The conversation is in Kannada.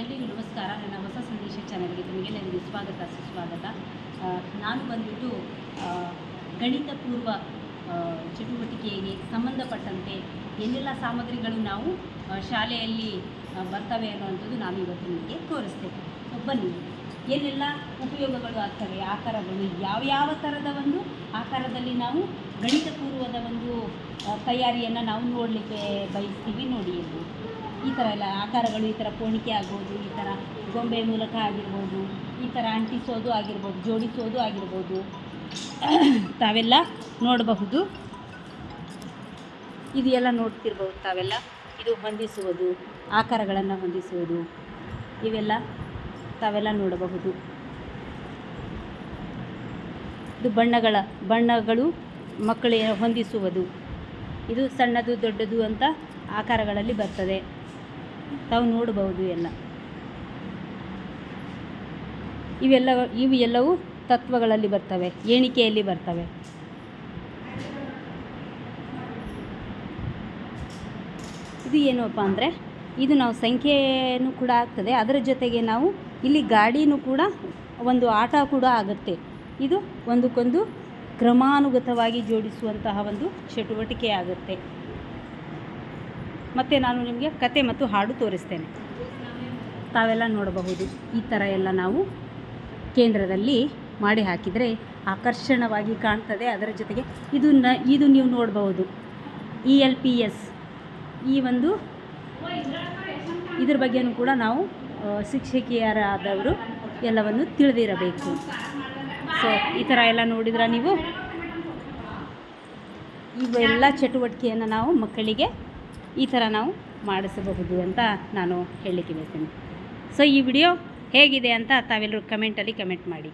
ಎಲ್ರಿಗೂ ನಮಸ್ಕಾರ. ನನ್ನ ಹೊಸ ಸಂದೇಶ ಚಾನಲ್ಗೆ ನಿಮಗೆಲ್ಲರಿಗೂ ಸ್ವಾಗತ, ಸುಸ್ವಾಗತ. ನಾನು ಬಂದ್ಬಿಟ್ಟು ಗಣಿತ ಪೂರ್ವ ಚಟುವಟಿಕೆಗೆ ಸಂಬಂಧಪಟ್ಟಂತೆ ಎಲ್ಲೆಲ್ಲ ಸಾಮಗ್ರಿಗಳು ನಾವು ಶಾಲೆಯಲ್ಲಿ ಬರ್ತವೆ ಅನ್ನುವಂಥದ್ದು ನಾನು ಇವತ್ತು ನಿಮಗೆ ತೋರಿಸ್ತೇನೆ. ಬನ್ನಿ. ಏನೆಲ್ಲ ಉಪಯೋಗಗಳು ಆಗ್ತವೆ? ಆಕಾರಗಳು ಯಾವ ಯಾವ ಥರದ ಒಂದು ಆಕಾರದಲ್ಲಿ ನಾವು ಗಣಿತ ಪೂರ್ವದ ಒಂದು ತಯಾರಿಯನ್ನು ನಾವು ನೋಡಲಿಕ್ಕೆ ಬಯಸ್ತೀವಿ? ನೋಡಿ ಇಲ್ಲಿ ಈ ಥರ ಎಲ್ಲ ಆಕಾರಗಳು, ಈ ಥರ ಕೋಣಿಕೆ ಆಗ್ಬೋದು, ಈ ಥರ ಗೊಂಬೆ ಮೂಲಕ ಆಗಿರ್ಬೋದು, ಈ ಥರ ಅಂಟಿಸೋದು ಆಗಿರ್ಬೋದು, ಜೋಡಿಸೋದು ಆಗಿರ್ಬೋದು, ತಾವೆಲ್ಲ ನೋಡಬಹುದು. ಇದು ಎಲ್ಲ ನೋಡ್ತಿರ್ಬೋದು ತಾವೆಲ್ಲ. ಇದು ಹೊಂದಿಸುವುದು, ಆಕಾರಗಳನ್ನು ಹೊಂದಿಸುವುದು. ಇವೆಲ್ಲ ತಾವೆಲ್ಲ ನೋಡಬಹುದು. ಇದು ಬಣ್ಣಗಳ, ಬಣ್ಣಗಳು ಮಕ್ಕಳಿಗೆ ಹೊಂದಿಸುವುದು. ಇದು ಸಣ್ಣದು, ದೊಡ್ಡದು ಅಂತ ಆಕಾರಗಳಲ್ಲಿ ಬರ್ತದೆ. ತಾವು ನೋಡಬಹುದು ಎಲ್ಲ. ಇವೆಲ್ಲ, ಇವು ಎಲ್ಲವೂ ತತ್ವಗಳಲ್ಲಿ ಬರ್ತವೆ ಎಣಿಕೆಯಲ್ಲಿ ಬರ್ತವೆ. ಇದು ಏನಪ್ಪ ಅಂದರೆ, ಇದು ನಾವು ಸಂಖ್ಯೆಯೂ ಕೂಡ ಆಗ್ತದೆ, ಅದರ ಜೊತೆಗೆ ನಾವು ಇಲ್ಲಿ ಗಾಡಿನೂ ಕೂಡ ಒಂದು ಆಟ ಕೂಡ ಆಗುತ್ತೆ. ಇದು ಒಂದಕ್ಕೊಂದು ಕ್ರಮಾನುಗತವಾಗಿ ಜೋಡಿಸುವಂತಹ ಒಂದು ಚಟುವಟಿಕೆ ಆಗುತ್ತೆ. ಮತ್ತು ನಾನು ನಿಮಗೆ ಕತೆ ಮತ್ತು ಹಾಡು ತೋರಿಸ್ತೇನೆ. ತಾವೆಲ್ಲ ನೋಡಬಹುದು, ಈ ಥರ ಎಲ್ಲ ನಾವು ಕೇಂದ್ರದಲ್ಲಿ ಮಾಡಿ ಹಾಕಿದರೆ ಆಕರ್ಷಣವಾಗಿ ಕಾಣ್ತದೆ. ಅದರ ಜೊತೆಗೆ ಇದು ನ, ಇದು ನೀವು ನೋಡಬಹುದು. ಇ ಎಲ್ ಪಿ ಎಸ್ ಈ ಒಂದು ಇದ್ರ ಬಗ್ಗೆನೂ ಕೂಡ ನಾವು ಶಿಕ್ಷಕಿಯರಾದವರು ಎಲ್ಲವನ್ನು ತಿಳಿದಿರಬೇಕು. ಸೊ ಈ ಥರ ಎಲ್ಲ ನೋಡಿದ್ರೆ ನೀವು? ಇವೆಲ್ಲ ಚಟುವಟಿಕೆಯನ್ನು ನಾವು ಮಕ್ಕಳಿಗೆ ಈ ಥರ ನಾವು ಮಾಡಿಸಬಹುದು ಅಂತ ನಾನು ಹೇಳಲಿಕ್ಕೆ ಬಯಸ್ತೀನಿ ಸೊ ಈ ವಿಡಿಯೋ ಹೇಗಿದೆ ಅಂತ ತಾವೆಲ್ಲರೂ ಕಮೆಂಟಲ್ಲಿ ಕಮೆಂಟ್ ಮಾಡಿ.